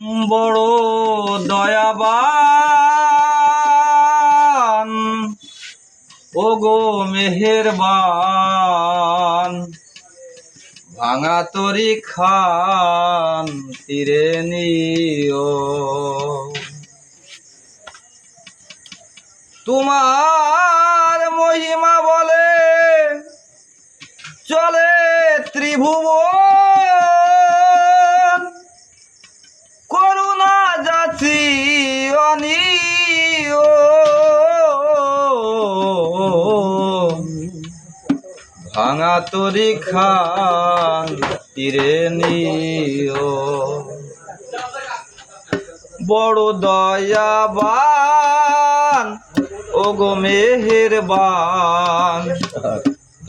বড় দয়াবান। ও গো মেহেরবান। ভাঙা তরি খান তীরে নিও। তোমার মহিমা বলে চলে ত্রিভুবন। ভাঙা তরি খান তীরে নিও। বড় দয়াবান ও গো মেহেরবান,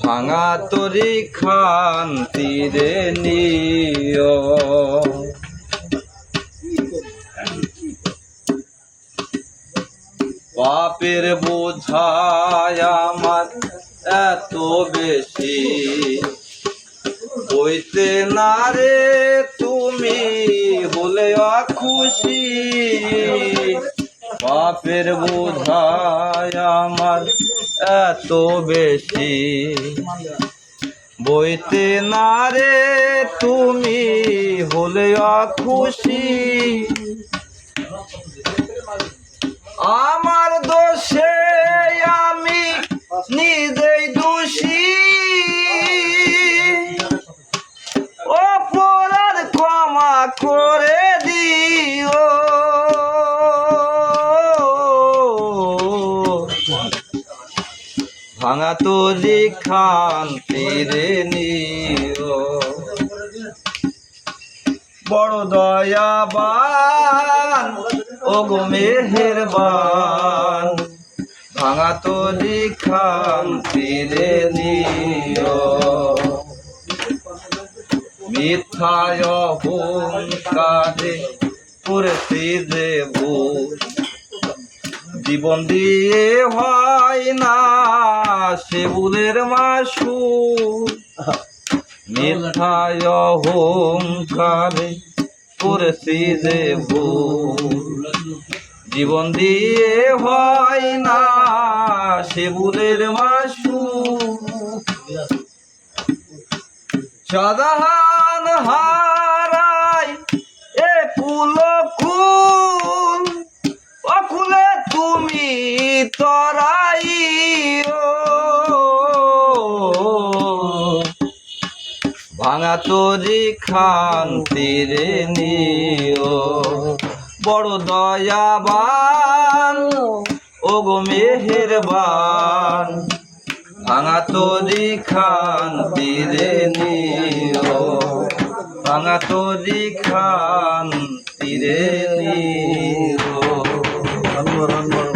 ভাঙা তরি খান তীরে নিও। পাপের বোঝায় আমার এত বেশি। বইতে না রে তুমি হলে খুশি পাপের বোঝায় আমার এত বেশি। বইতে না রে তুমি হলে খুশি আমার ভাঙা তরি খান তীরে নিও। বড় দয়াবান ও গো মেহেরবান, ভাঙা তরি খান তীরে নিও। মিথ্যায় হুঙ্কারে করেছি যে ভুল জীবন দিয়ে হয় না সেবুলের মাসু মিথ্যায় হুঙ্কারে করেছি যে ভুল। জীবন দিয়ে হয় না সেবুলের মাসু সদাহান হারাই এ কুল কুল। অকুলে তুমি তরাই ভাঙা তরি খান তীরে নিও। বড় দয়াবান ও গো মেহেরবান। ভাঙা তরি খান তীরে নিও। ভাঙা তরি খান তীরে নিও। வரான்னு